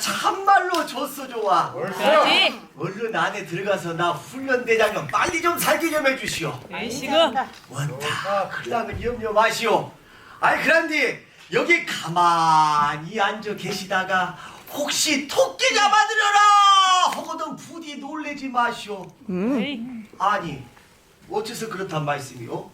참말로 좋소 좋아. 그렇지. 얼른 안에 들어가서 나 훈련 대장님 빨리 좀 살게 좀 해주시오. 의식은 원다 그러면 염려 마시오. 아이 그런데 여기 가만히 앉아 계시다가 혹시 토끼 잡아들여라 하고든 부디 놀래지 마시오. 에이, 아니 어째서 그렇단 말씀이오?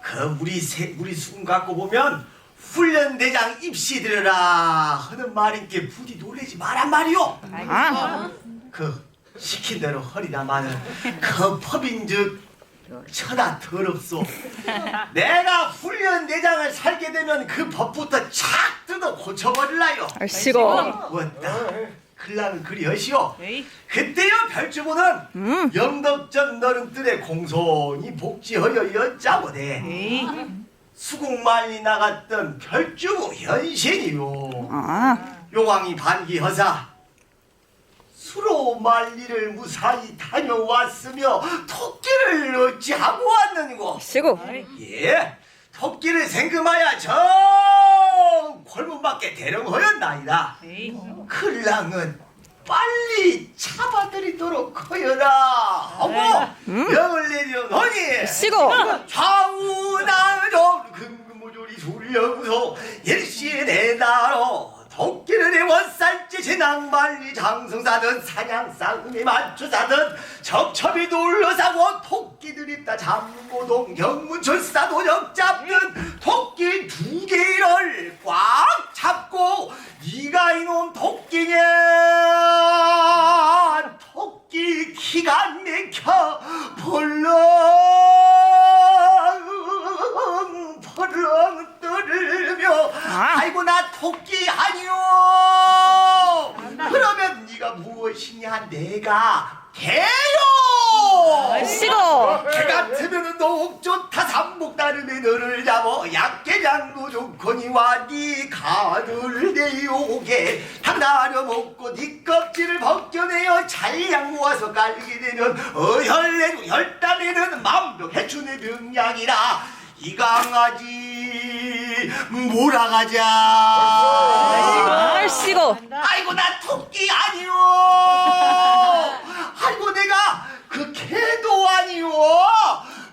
그 우리 세, 우리 수군 갖고 보면 훈련대장 입시 들여라 하는 말인게 부디 놀래지 마란 말이오. 아, 그 시킨 대로 허리다마는 그 법인즉 천하 더럽소. 내가 훈련대장을 살게 되면 그 법부터 착 뜯어 고쳐버릴라요. 아이씨고. 왔다. 클라는 그리 여시오. 에이, 그때요 별주부는 영덕전 너른들의 공손히 복지하여 여짜오되 에이, 수국만리 나갔던 별주부 현신이요. 아, 용왕이 반기허사 수로 만리를 무사히 다녀왔으며 토끼를 어찌하고 왔느니고 아이씨고. 예 토끼를 생금하여 저 골문 밖에 대령하였나이다 에이, 클랑은 빨리 잡아들이도록 하여라 하고 명을 내려놓니 아이씨고. 좌우나로 술령소 일시에 나로 토끼를 해원살지 진앙만리 장성사든 사냥싸움에 맞추사든 첩첩이 둘러싸고 토끼들 있다 잠고동 경문철사도 역잡든 토끼 두 개를 꽉 잡고 나 토끼 아니오 그러면 네가 무엇이냐? 내가 개요. 아이씨고. 개 같으면 더욱 좋다 삼복 다름에 너를 잡어 약개장도 좋거니와 네 가들 내오게. 하나려 먹고 네 껍질을 벗겨내어 잘량 모아서 깔게 되면 어혈내고 혈담에는 만병해춘의 병약이라. 이 강아지 몰아가자. 아이씨고. 아이고 나 토끼 아니오. 아이고 내가 그 개도 아니오.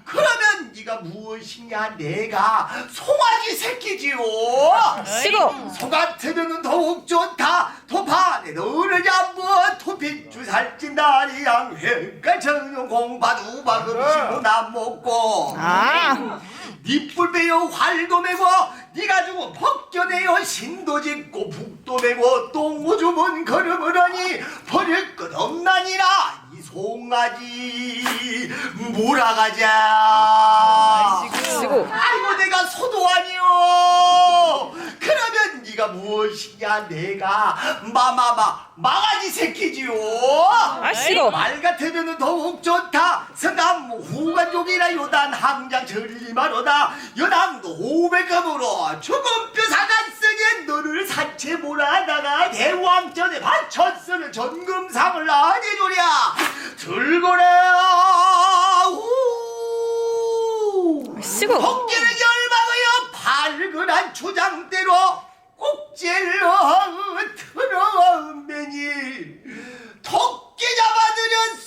그러면 네가 무엇이냐? 내가 송아지 새끼지요. 아이씨고. 소 같으면 더욱 좋다. 도파내 너를 잡어 토피주 살찐 다 리 양 회가 정용 공바두 박음시고 남 먹고. 아, 니뿔 베어 활도 메고 니가 주고 벗겨내어 신도 짓고 북도 메고 똥오주문 걸음을 하니 버릴 것 없나니라. 이 송아지 몰아가자. 아이고 내가 소도 아니오 네가 무엇이냐 내가 마마마 망아지 새끼지요. 아이씨고. 말 같으면 더욱 좋다. 성감 후관족이라 요단 항장 전리마로다. 여당도 오백감으로 죽은 뼈사간 쓰게 너를 사체 몰아다가 대왕전에 바쳤으면 전금상을 나대주랴. 들고래 우. 아이씨고. 토끼를 열망하여 발근한 주장대로 꼭질러 들어매니 토끼 잡아들였소